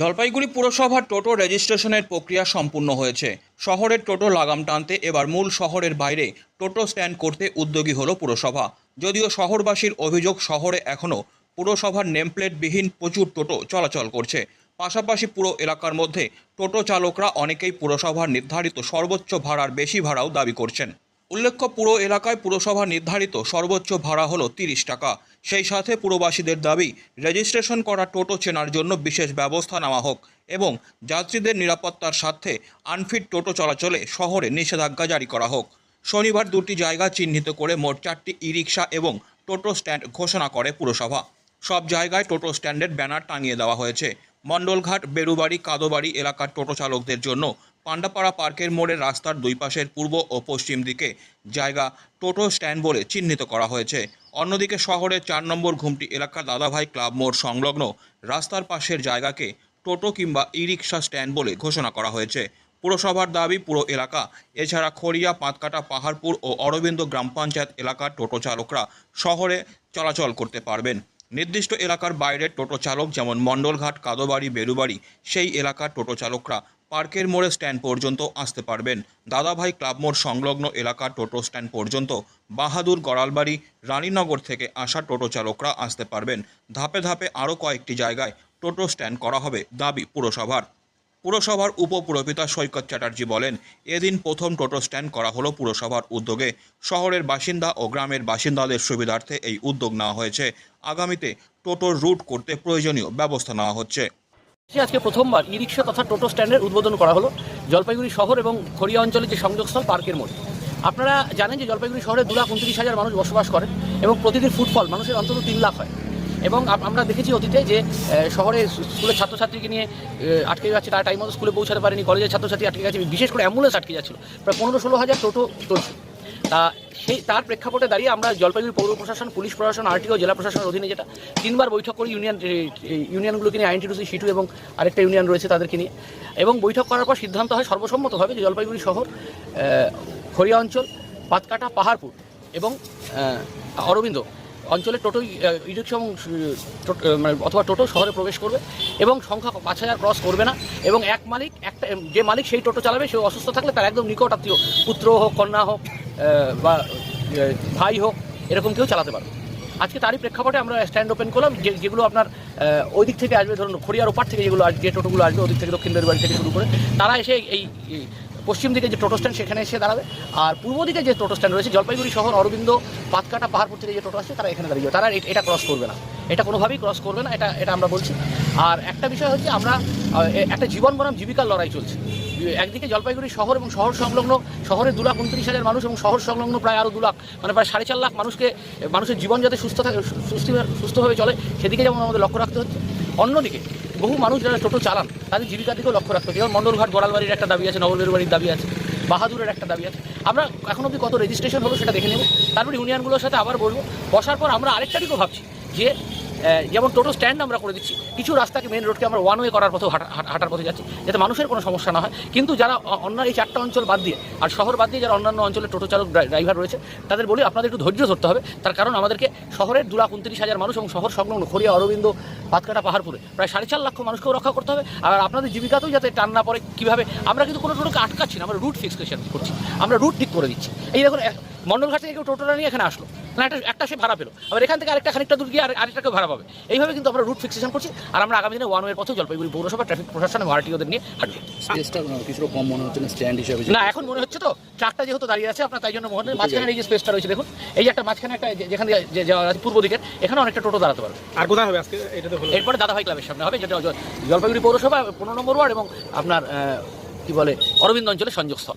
জলপাইগুড়ি পুরসভার টোটো রেজিস্ট্রেশনের প্রক্রিয়া সম্পূর্ণ হয়েছে। শহরের টোটো লাগাম টানতে এবার মূল শহরের বাইরে টোটো স্ট্যান্ড করতে উদ্যোগী হলো পুরসভা। যদিও শহরবাসীর অভিযোগ, শহরে এখনও পুরসভার নেমপ্লেটবিহীন প্রচুর টোটো চলাচল করছে। পাশাপাশি পুরো এলাকার মধ্যে টোটো চালকরা অনেকেই পুরসভার নির্ধারিত সর্বোচ্চ ভাড়ার বেশি ভাড়াও দাবি করছেন। উল্লেখ্য, পুরো এলাকায় পুরসভা নির্ধারিত সর্বোচ্চ ভাড়া হলো তিরিশ টাকা। সেই সাথে পুরবাসীদের দাবি রেজিস্ট্রেশন করা টোটো চেনার জন্য বিশেষ ব্যবস্থা নেওয়া হোক এবং যাত্রীদের নিরাপত্তার স্বার্থে আনফিট টোটো চলাচলে শহরে নিষেধাজ্ঞা জারি করা হোক। শনিবার দুটি জায়গা চিহ্নিত করে মোট চারটি ই রিক্সা এবং টোটো স্ট্যান্ড ঘোষণা করে পুরসভা। সব জায়গায় টোটো স্ট্যান্ডের ব্যানার টাঙিয়ে দেওয়া হয়েছে। মণ্ডলঘাট বেরুবাড়ি কাদোবাড়ি এলাকার টোটো চালকদের জন্য পান্ডাপাড়া পার্কের মোড়ে রাস্তার দুই পাশের পূর্ব ও পশ্চিম দিকে জায়গা টোটো স্ট্যান্ড বলে চিহ্নিত করা হয়েছে। অন্যদিকে শহরের চার নম্বর ঘুমটি এলাকার দাদাভাই ক্লাব মোড় সংলগ্ন রাস্তার পাশের জায়গাকে টোটো কিংবা ই রিক্সা স্ট্যান্ড বলে ঘোষণা করা হয়েছে। পুরসভার দাবি, পুরো এলাকা, এছাড়া খড়িয়া পাতকাটা পাহাড়পুর ও অরবিন্দ গ্রাম পঞ্চায়েত এলাকার টোটো চালকরা শহরে চলাচল করতে পারবেন। নির্দিষ্ট এলাকার বাইরের টোটো চালক যেমন মণ্ডলঘাট, কাদোবাড়ি বেরুবাড়ি সেই এলাকার টোটো চালকরা পার্কের মোড়ে স্ট্যান্ড পর্যন্ত আসতে পারবেন। দাদাভাই ক্লাব মোড় সংলগ্ন এলাকার টোটো স্ট্যান্ড পর্যন্ত বাহাদুর গড়ালবাড়ি, রানীনগর থেকে আসা টোটো চালকরা আসতে পারবেন। ধাপে ধাপে আরও কয়েকটি জায়গায় টোটো স্ট্যান্ড করা হবে দাবি পুরসভার। পুরসভার উপপুরপিতা সৈকত চ্যাটার্জি বলেন, এদিন প্রথম টোটো স্ট্যান্ড করা হলো পুরসভার উদ্যোগে। শহরের বাসিন্দা ও গ্রামের বাসিন্দাদের সুবিধার্থে এই উদ্যোগ নেওয়া হয়েছে। আগামীতে টোটোর রুট করতে প্রয়োজনীয় ব্যবস্থা নেওয়া হচ্ছে। আজকে প্রথমবার ই রিক্সা তথা টোটো স্ট্যান্ডের উদ্বোধন করা হলো। জলপাইগুড়ি শহর এবং খড়িয়া অঞ্চলের যে সংযোগস্থল, পার্কের মোড় আপনারা জানেন যে জলপাইগুড়ি শহরে দু লাখ উনত্রিশ হাজার মানুষ বসবাস করেন এবং প্রতিদিন ফুটফল মানুষের অন্তত তিন লাখ হয়। এবং আমরা দেখেছি অতীতে যে শহরে স্কুলের ছাত্রছাত্রীকে নিয়ে আটকে যাচ্ছে, তারা টাইম মতো স্কুলে পৌঁছাতে পারেনি, কলেজের ছাত্রছাত্রী আটকে গেছে, বিশেষ করে অ্যাম্বুলেন্স আটকে যাচ্ছিল। প্রায় পনেরো ষোলো হাজার টোটো চলছে। তা সেই, তার প্রেক্ষাপটে দাঁড়িয়ে আমরা জলপাইগুড়ি পৌর প্রশাসন, পুলিশ প্রশাসন আরটিও জেলা প্রশাসনের অধীনে যেটা, তিনবার বৈঠক করি ইউনিয়ন ইউনিয়নগুলোকে নিয়ে আইনটিডুসি সিটু এবং আরেকটা ইউনিয়ন রয়েছে তাদেরকে নিয়ে। এবং বৈঠক করার পর সিদ্ধান্ত হয় সর্বসম্মতভাবে যে জলপাইগুড়ি শহর খড়িয়া অঞ্চল, পাতকাটা পাহাড়পুর এবং অরবিন্দ অঞ্চলে টোটো ই রিক্সা এবং মানে অথবা টোটো শহরে প্রবেশ করবে এবং সংখ্যা পাঁচ হাজার ক্রস করবে না এবং এক মালিক, একটা, যে মালিক সেই টোটো চালাবে, সে অসুস্থ থাকলে তার একদম নিকট আত্মীয় পুত্র হোক, কন্যা হোক বা ভাই হোক, এরকম কেউ চালাতে পারবে আজকে তারই প্রেক্ষাপটে আমরা স্ট্যান্ড ওপেন করলাম, যে, যেগুলো আপনার ওই দিক থেকে আসবে, ধরুন, খড়িয়ার ওপার থেকে যেগুলো আসবে যে টোটোগুলো আসবে, ওদিক থেকে দক্ষিণ বেরবাড়ি থেকে শুরু করে, তারা এসে এই পশ্চিম দিকে যে টোটো স্ট্যান্ড সেখানে এসে দাঁড়াবে, আর পূর্ব দিকে যে টোটো স্ট্যান্ড রয়েছে, জলপাইগুড়ি শহর, অরবিন্দ, পাতকাটা, পাহাড়পুর থেকে যে টোটো আসছে, তারা এখানে দাঁড়িয়ে যাবে। তারা এটা ক্রস করবে না। এটা কোনোভাবেই ক্রস করবে না, এটা এটা আমরা বলছি। আর একটা বিষয় হচ্ছে আমরা একটা জীবন বনাম জীবিকার লড়াই চলছে। একদিকে জলপাইগুড়ি শহর এবং শহর সংলগ্ন, শহরে দু লাখ উনত্রিশ হাজার মানুষ এবং শহর সংলগ্ন প্রায় আরও দু লাখ মানে প্রায় সাড়ে চার লাখ মানুষকে, মানুষের জীবন যাতে সুস্থ থাকে, সুস্থ, সুস্থভাবে চলে, সেদিকে যেমন আমাদের লক্ষ্য রাখতে হচ্ছে। অন্যদিকে বহু মানুষ যারা টোটো চালান, তাদের জীবিকার দিকেও লক্ষ্য রাখতে যেমন মণ্ডলঘাট গড়ালবাড়ির একটা দাবি আছে নবলের বাড়ির দাবি আছে, বাহাদুরের একটা দাবি আছে। আমরা এখন অবধি কত রেজিস্ট্রেশন হলো সেটা দেখে নেব। তারপরে ইউনিয়নগুলোর সাথে আবার বলব। বসার পর আমরা আরেকটা দিকেও ভাবছি। যে যেমন টোটো স্ট্যান্ড আমরা করে দিচ্ছি, কিছু রাস্তাকে মেন রোডকে আমরা ওয়ান ওয়ে করার পথে হাঁটা- হাঁটা- হাঁটার পথে যাচ্ছি, যাতে মানুষের কোনো সমস্যা না হয়। কিন্তু যারা অন্য এই চারটা অঞ্চল বাদ দিয়ে, আর শহর বাদ দিয়ে যারা অন্যান্য অঞ্চলে টোটো চালক ড্রাই- ড্রাইভার রয়েছে, তাদের বলি আপনাদের একটু ধৈর্য ধরতে হবে। তার কারণ আমাদেরকে শহরের দু লাখ উনত্রিশ হাজার মানুষ এবং শহর সংলগ্ন খড়িয়া, অরবিন্দ, পাতকাটা, পাহাড়পুরে, প্রায় সাড়ে চার লক্ষ মানুষকেও রক্ষা করতে হবে। আর আপনাদের জীবিকাতেও যাতে টান না পড়ে, কীভাবে? আমরা কিন্তু কোনো টোটোকে আটকাচ্ছি না, আমরা রুট ফিক্সেশন করছি, আমরা রুট ঠিক করে দিচ্ছি। এই দেখুন এক- মণ্ডলঘাট থেকে কেউ টোটোটা নিয়ে এখানে আসলো। না একটা একটা সে ভাড়া পেল। আবার এখান থেকে আরেকটা খানিকটা দূর গিয়ে আর আরেকটাকে ভাড়া পাবে। এইভাবে কিন্তু আমরা রুট ফিক্সেশন করছি। আর আমরা আগামী দিনে ওয়ান ওয়ের পথে জলপাইগুড়ি পৌরসভা ট্রাফিক প্রশাসন এবং আরটিওদের নিয়ে হাঁটবো। স্পেসটা কিছুটা কম মনে হচ্ছে না স্ট্যান্ড হিসেবে না এখন মনে হচ্ছে তো ট্রাকটা যেহেতু দাঁড়িয়ে আছে আপনার তাই জন্য মনে হয় মাঝখানে এই যে স্পেসটা রয়েছে দেখুন এই যে একটা মাঝখানে একটা যেখানে যে যাওয়া আছে পূর্ব দিকের এখানে অনেকটা টোটো দাঁড়াতে পারবে। আর কোথায় হবে আজকে? এটা তো এরপরে দাদাভাই ক্লাবের সামনে হবে যেটা জলপাইগুড়ি পৌরসভা পনেরো নম্বর ওয়ার্ড এবং আপনার কি বলে অরবিন্দ অঞ্চলের সংযোগস্থল।